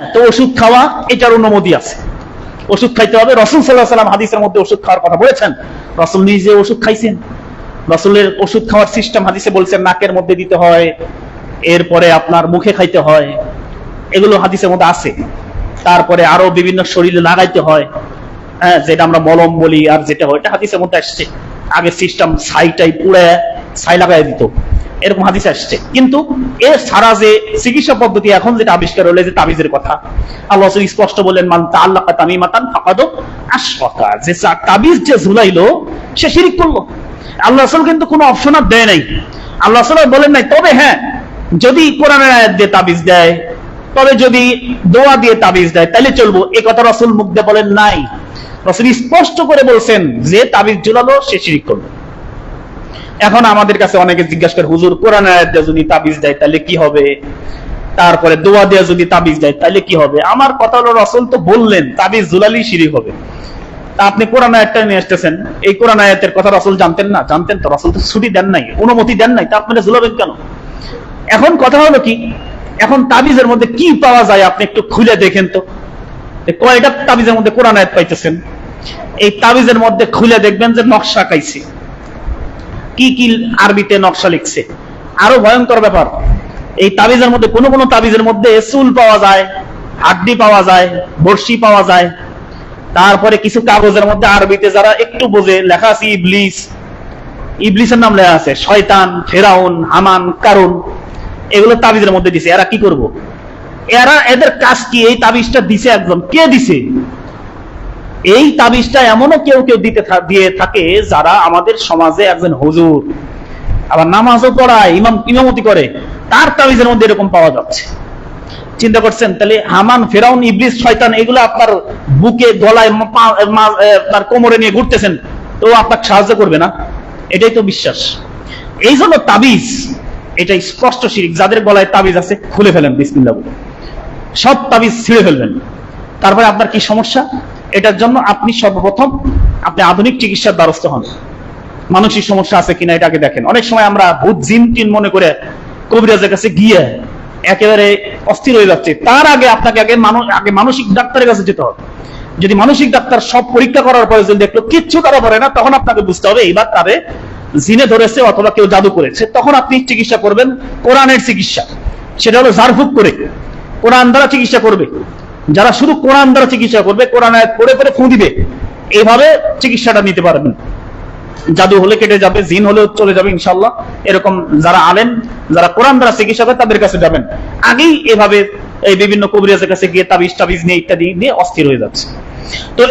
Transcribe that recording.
তো ওষুধ খাওয়া, এটার অনুমতি আছে। ওষুধ খাইতে হবে। রসুল সাল্লাহ সাল্লাম হাদিসের মধ্যে ওষুধ খাওয়ার কথা বলেছেন। রসুল নিজে ওষুধ খাইছেন, রসুলের ওষুধ খাওয়ার সিস্টেম হাদিসে বলছেন, নাকের মধ্যে দিতে হয়, এরপরে আপনার মুখে খাইতে হয়। এগুলো হাদিসের মধ্যে আছে। তারপরে আরও বিভিন্ন শরীরে লাগাইতে হয়। হ্যাঁ যেটা আমরা মলম বলি আর যেটা হয়, এটা হাদিসের মধ্যে আসছে। আগে সিস্টেম ছাইটাই পুড়ে, ছাই লাগাই দিত। এরকম হাদিস আসছে। কিন্তু এর সারা যে চিকিৎসা পদ্ধতি এখন যেটা আবিষ্কার হলো যে তাবিজের কথা, আল্লাহ স্পষ্ট বললেন, মান তাআল্লাকা তামিমাতান ফাকাদ আশরাকা যে তাবিজ যে ঝুলাইলো, সে শিরিক করল। আল্লাহ রাসূল কিন্তু কোনো অপশন আর দেয় নাই। আল্লাহ রাসূল বলেন নাই, তবে হ্যাঁ যদি কোরআনের আয়াত দিয়ে তাবিজ দেয়, তবে যদি দোয়া দিয়ে তাবিজ দেয় তাহলে চলবো। এ কথা রাসূল মুখ দিয়ে বলেন নাই। রাসূল স্পষ্ট করে বলছেন, যে তাবিজ ঝুলালো, সে শিরিক করল। এখন আমাদের কাছে অনেকে জিজ্ঞাসা করে, হুজুর কোরআন আয়াত দিয়ে যদি তাবিজ দেয় তাহলে কি হবে? তারপরে দোয়া দিয়ে যদি তাবিজ দেয় তাহলে কি হবে? আমার কথা হলো, রসুল তো বললেন, তাবিজ জুলালি শিরিক হবে। আপনি কোরআন আয়াতটা নিয়ে আসতেছেন, এই কোরআন আয়াতের কথা রসুল জানতেন না? জানতেন তো, রসুল তো ছুটি দেন নাই, অনুমতি দেন নাই, তা আপনারা জুলাবেন কেন? এখন কথা হলো কি, এখন তাবিজের মধ্যে কি পাওয়া যায় আপনি একটু খুলে দেখেন তো। কয়টা তাবিজের মধ্যে কোরআন আয়াত পাইতেছেন? এই তাবিজের মধ্যে খুলে দেখবেন যে নকশা কাইছে কি কি আরবিতে নকশা লিখছে। আরও ভয়ঙ্কর ব্যাপার। এই তাবিজের মধ্যে, কোনো কোনো তাবিজের মধ্যে চুল পাওয়া যায়, হাড্ডি পাওয়া যায় বর্ষি পাওয়া যায়। তারপরে কিছু কাগজের মধ্যে আরবিতে যারা একটু বোঝে, লেখা আছে ইবলিস। ইবলিসের নাম লেখা আছে, শয়তান, ফেরাউন, হামান, কারুন। এগুলো তাবিজের মধ্যে দিছে। এরা কি করব? এরা, এদের কাজ কি? এই তাবিজটা দিছে একদম কে দিছে? এই তাবিজটা এমনও কেউ কেউ দিতে দিয়ে থাকে যারা আমাদের সমাজে একজন হুজুর, আবার নামাজও পড়ায়, ইমাম ইমামতি করে, তার তাবিজের মধ্যে এরকম পাওয়া যাচ্ছে। চিন্তা করছেন, তাহলে হামান, ফেরাউন, ইবলিস, শয়তান, এগুলো আপনার বুকে, গলায় আপনার কোমরে নিয়ে ঘুরতেছেন, তো আপনাকে সাহায্য করবে না। এটাই তো বিশ্বাস। এই জন্য তাবিজ, এটা স্পষ্ট শিরিক, যাদের গলায় তাবিজ আছে, খুলে ফেলেন, বিসমিল্লাহ বলে। সব তাবিজ ছিঁড়ে ফেলবেন। তারপরে আপনার কি সমস্যা? এটার জন্য আপনি সর্বপ্রথম আপনি আধুনিক চিকিৎসার দ্বারস্থ হন। মানসিক সমস্যা আছে কিনা এটাকে দেখেন। অনেক সময় আমরা ভূত, জিন, টিন মনে করে কবিরাজের কাছে গিয়ে একেবারে অস্থির হয়ে যাচ্ছে। তার আগে আপনাকে আগে আগে মানসিক ডাক্তারের কাছে যেতে হবে। যদি মানসিক ডাক্তার সব পরীক্ষা করার পরে যদি দেখল কিচ্ছু তারা করে না, তখন আপনাকে বুঝতে হবে এইবার তারে জিনে ধরেছে অথবা কেউ জাদু করেছে। তখন আপনি চিকিৎসা করবেন। কোরআনের চিকিৎসা। সেটা হলো ঝাড়ফুঁক করে। কোরআন দ্বারা চিকিৎসা করবে। যারা শুধু কোরআন দ্বারা চিকিৎসা করবে, কোরআন আয়াত পড়ে পড়ে ফুঁ দিবে এইভাবে চিকিৎসাটা নিতে পারবেন। জাদু হলে কেটে যাবে, জিন হলেও চলে যাবে ইনশাল্লাহ এরকম যারা আলেন যারা কোরআন দ্বারা চিকিৎসা করে, তাদের কাছে যাবেন। আগেই এভাবে এই বিভিন্ন কবিরাজের কাছে গিয়ে তাবিজ টাবিজ নিয়ে ইত্যাদি নিয়ে অস্থির হয়ে যাচ্ছে। তো